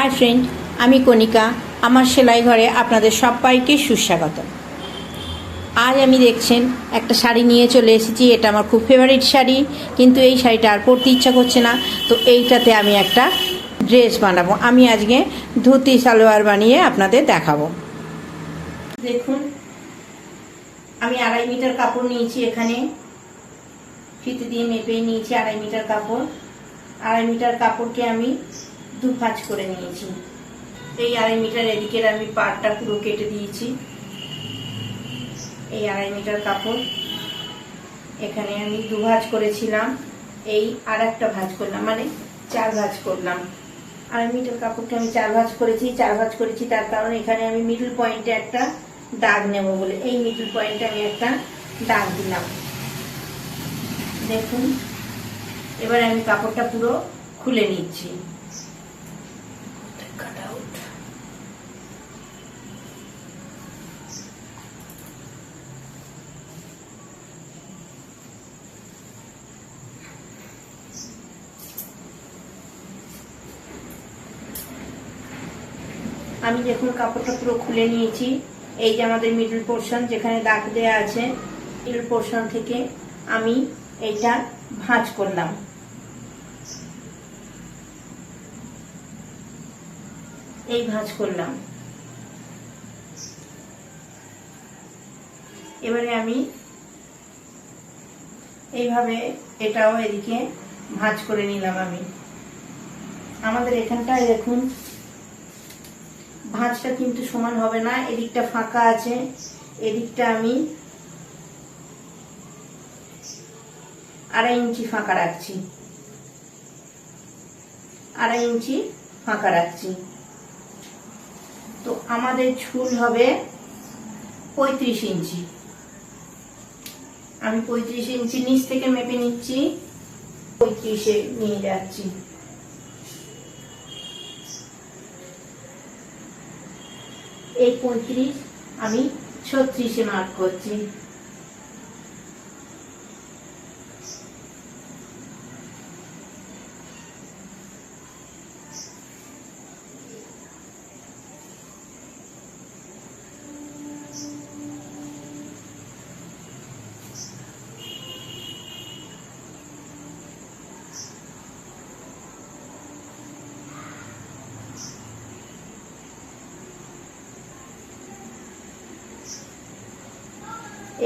Hi friend, আমি কণিকা, আমার সেলাই ঘরে আপনাদের সবাইকে সুস্বাগত আজ আমি দেখছেন, একটা শাড়ি নিয়ে চলে এসেছি, এটা আমার খুব ফেভারিট শাড়ি, কিন্তু এই শাড়িটা আর পরতে ইচ্ছা করছে না, তো এইটাতে আমি একটা ড্রেস বানাবো। আমি আজকে ধুতি, সালোয়ার বানিয়ে আপনাদের দেখাবো। দেখুন, আমি আড়াই মিটার কাপড় নিয়েছি এখানে। ফিতে দিয়ে মেপে নিয়েছি আড়াই মিটার কাপড়। আড়াই মিটার কাপড়কে আমি দু ভাঁজ করে নিয়েছি। এই আড়াই মিটার এদিকের আমি পাড়টা পুরো কেটে দিয়েছি। এই আড়াই মিটার কাপড় এখানে আমি দু ভাঁজ করেছিলাম। এই আর একটা ভাঁজ করলাম মানে চার ভাঁজ করলাম। আড়াই মিটার কাপড়কে আমি চার ভাঁজ করেছি, চার ভাঁজ করেছি তার কারণ এখানে আমি মিডল পয়েন্টে একটা দাগ নেব বলে, এই মিডল পয়েন্টে আমি একটা দাগ দিলাম। দেখুন, এবার আমি কাপড়টা পুরো খুলে নিচ্ছি। আমি দেখুন কাপড়টা পুরো খুলে নিয়েছি। এই যে আমাদের মিডল পোর্শন যেখানে দাগ দেওয়া আছে মিডল পোর্শন থেকে আমি এইটা ভাঁজ করলাম। এই ভাঁজ করলাম। এবারে আমি এইভাবে এটাও এদিকে ভাঁজ করে নিলাম আমি। আমাদের এখানটায় দেখুন ভাঁজটা কিন্তু সমান হবে না, এদিকটা ফাঁকা আছে, এদিকটা আমি আড়াই ইঞ্চি ফাঁকা রাখছি। আড়াই ইঞ্চি ফাঁকা রাখছি। তো আমাদের ঝুল হবে পঁয়ত্রিশ ইঞ্চি। আমি পঁয়ত্রিশ ইঞ্চি নিচ থেকে মেপে নিচ্ছি, পঁয়ত্রিশে নিয়ে যাচ্ছি। এই পঁয়ত্রিশ আমি ছত্রিশে মার্ক করছি।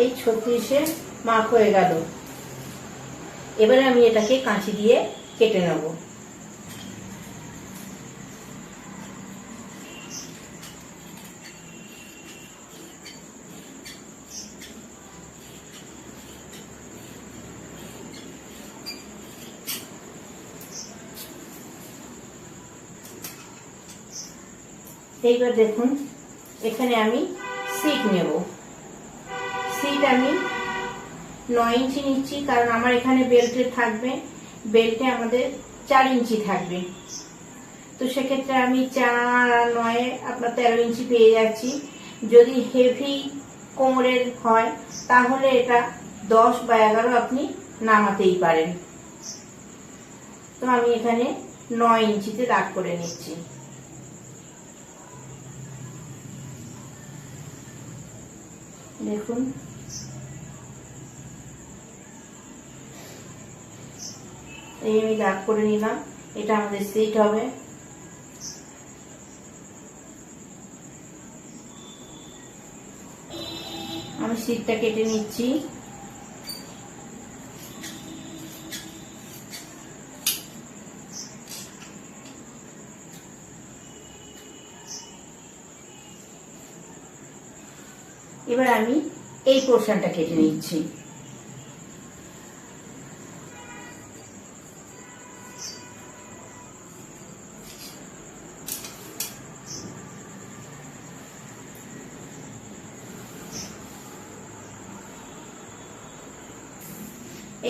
এই ছত্রিশে মার্ক হয়ে গেল। এবারে আমি এটাকে কাঁচি দিয়ে কেটে নেব। এইবার দেখুন, এখানে আমি সিট নেব। সিট আমি নয় ইঞ্চি নিচ্ছি, কারণ আমার এখানে বেল্টে থাকবে। বেল্টে আমাদের চার ইঞ্চি থাকবে। তো সেক্ষেত্রে আমি চার, নয়ে, আপনার তেরো ইঞ্চি পেয়ে যাচ্ছি। যদি হেভি কোমরের হয়, তাহলে এটা দশ বা এগারো আপনি নামাতেই পারেন। তো আমি এখানে নয় ইঞ্চিতে দাগ করে নিচ্ছি। দেখুন। এই আমি দাগ করে নিলাম। এটা আমাদের সিট হবে। আমি সিটটা কেটে নিচ্ছি। এবার আমি এই পোর্শনটা কেটে নিচ্ছি।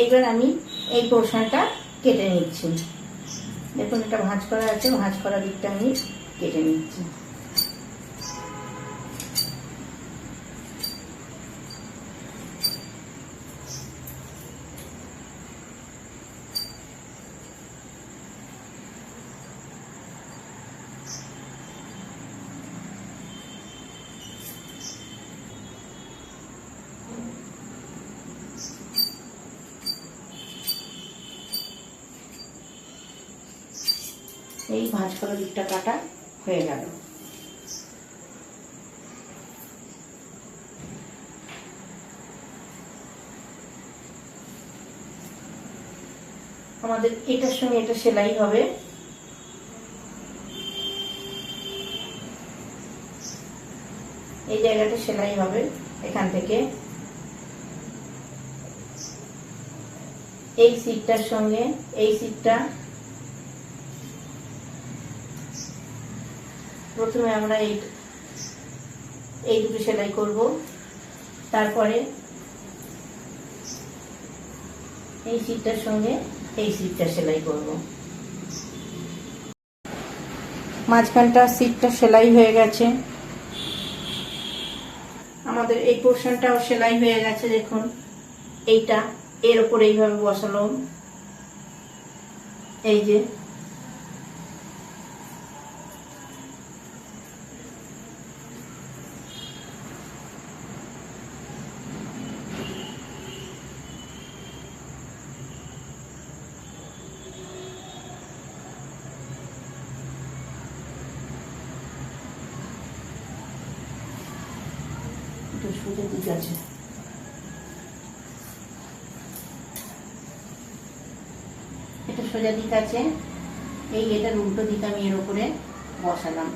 এইবার আমি এই পোর্শনটা কেটে নিচ্ছি। দেখুন, এটা ভাঁজ করা আছে, ভাঁজ করা দিকটা আমি কেটে নিচ্ছি। এই ভাঁজ করা দিকটা কাটা হয়ে গেল। আমাদের এটার সঙ্গে এটা সেলাই হবে। এই জায়গাটা সেলাই হবে এখান থেকে। এই সিটটার সঙ্গে, এই সিটটা প্রথমে আমরা এই এই দুটো সেলাই করব। তারপরে এই সিটটার সঙ্গে এই সিটটা সেলাই করব। মাঝখানটা সিটটা সেলাই হয়ে গেছে। আমাদের এই পোর্শনটাও সেলাই হয়ে গেছে, দেখুন। এইটা, এর উপর এইভাবে বসালো এই যে সোজা দিক আছে। এটা সোজা দিক আছে। এই এটার উল্টো দিক আমি এর উপরে বসালাম।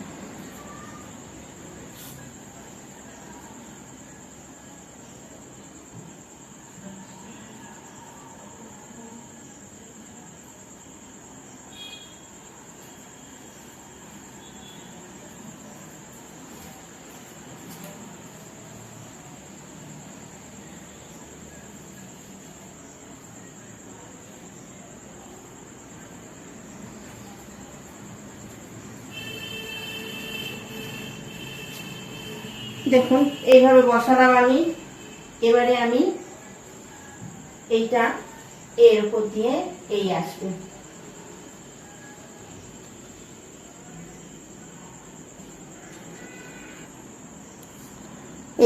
দেখুন, এইভাবে বসালাম আমি। এবারে আমি এইটা এর উপর দিয়ে এই আসবে।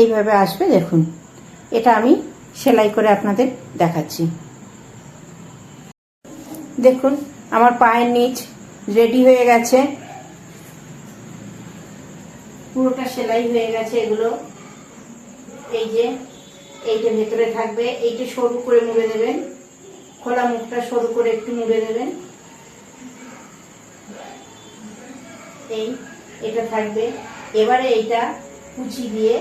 এইভাবে আসবে, দেখুন। এটা আমি সেলাই করে আপনাদের দেখাচ্ছি। দেখুন, আমার পায়ের নিচ রেডি হয়ে গেছে। পুরোটা সেলাই হয়ে গেছে এগুলো। এই যে এইটা ভেতরে থাকবে এইটা সরু করে মুড়ে দেবেন। খোলা মুখটা সরু করে একটু মুড়ে দেবেন। এই, এটা থাকবে। এবারে এইটা কুচি দিয়ে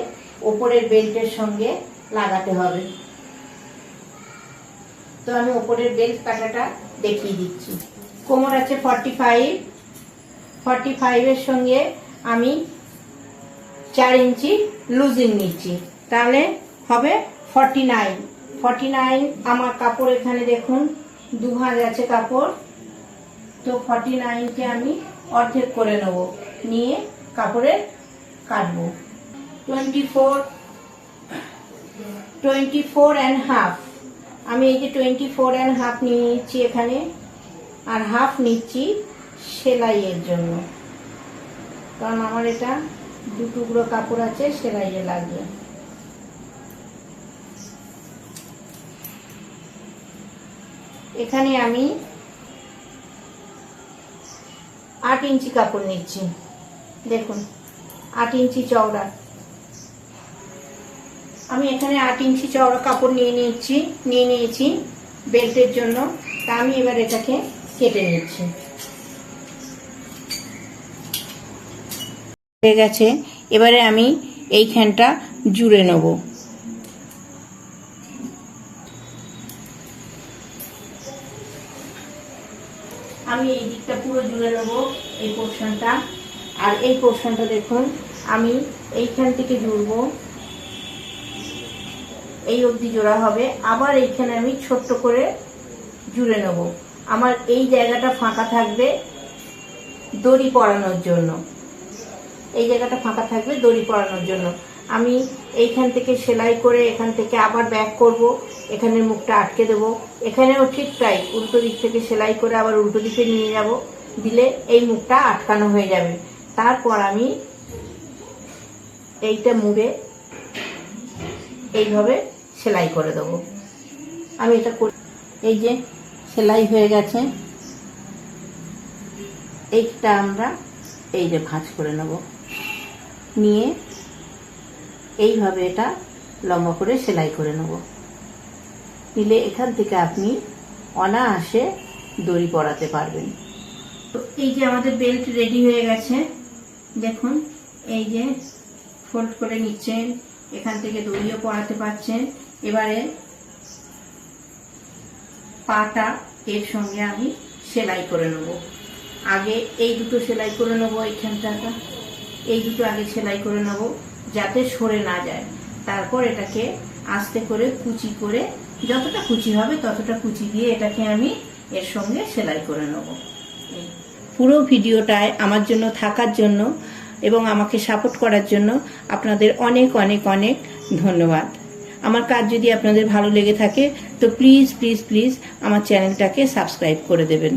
ওপরের বেল্টের সঙ্গে লাগাতে হবে। তো আমি ওপরের বেল্ট কাটাটা দেখিয়ে দিচ্ছি। কোমর আছে ফর্টি ফাইভ ফর্টি ফাইভের সঙ্গে আমি চার ইঞ্চি, লুজিং নিচ্ছি তাহলে হবে ফর্টি নাইন ফর্টি নাইন আমার কাপড় এখানে দেখুন দু ভাঁজ আছে কাপড়। তো ফর্টি নাইনকে আমি অর্ধেক করে নেব, নিয়ে কাপড়ের কাটবো। Twenty four twenty four and half আমি এই যে টোয়েন্টি ফোর অ্যান্ড হাফ নিয়ে নিচ্ছি এখানে, আর হাফ নিচ্ছি সেলাইয়ের জন্য। কারণ আমার এটা দু টুকরো কাপড় আছে, সেলাইয়ে লাগবে এখানে আমি আট ইঞ্চি কাপড় নিচ্ছি। দেখুন, আট ইঞ্চি চওড়া। আমি এখানে আট ইঞ্চি চওড়া কাপড় নিয়ে নিচ্ছি নিয়ে নিয়েছি বেল্টের জন্য। তা আমি এবার এটাকে কেটে নিচ্ছি। হয়ে গেছে। এবারে আমি এইখানটা জুড়ে নেব। আমি এই দিকটা পুরো জুড়ে নেব, এই পোর্শনটা আর এই পোর্শনটা দেখুন, আমি এইখান থেকে জুড়বো। এই অবধি জোড়া হবে। আবার এইখানে আমি ছোট্ট করে জুড়ে নেব। আমার এই জায়গাটা ফাঁকা থাকবে দড়ি পরানোর জন্য। এই জায়গাটা ফাঁকা থাকবে দড়ি পরানোর জন্য। আমি এইখান থেকে সেলাই করে এখান থেকে আবার ব্যাক করব এখানের মুখটা আটকে দেবো। এখানেও ঠিক তাই, উল্টো দিক থেকে সেলাই করে আবার উল্টো দিকে নিয়ে যাব, দিলে এই মুখটা আটকানো হয়ে যাবে। তারপর আমি এইটা মুড়ে এইভাবে সেলাই করে দেবো। আমি এটা করি। এই যে সেলাই হয়ে গেছে। এইটা আমরা এই যে ভাঁজ করে নেব। নিয়ে এইভাবে এটা লম্বা করে সেলাই করে নেব। নিলে এখান থেকে আপনি অনায়াসে দড়ি পরাতে পারবেন। তো এই যে আমাদের বেল্ট রেডি হয়ে গেছে, দেখুন, এই যে ফোল্ড করে নিচ্ছেন এখান থেকে দড়িও পরাতে পারছেন এবারে পাটা এর সঙ্গে আমি সেলাই করে নেব। আগে এই দুটো সেলাই করে নেব এইখানটাটা। এই দুটো আগে সেলাই করে নেব, যাতে সরে না যায়। তারপর এটাকে আস্তে করে কুচি করে, যতটা কুচি হবে ততটা কুচি দিয়ে এটাকে আমি এর সঙ্গে সেলাই করে নেব। পুরো ভিডিওটায় আমার জন্য থাকার জন্য এবং আমাকে সাপোর্ট করার জন্য আপনাদের অনেক অনেক অনেক ধন্যবাদ। আমার কাজ যদি আপনাদের ভালো লেগে থাকে, তো প্লিজ প্লিজ প্লিজ আমার চ্যানেলটাকে সাবস্ক্রাইব করে দেবেন।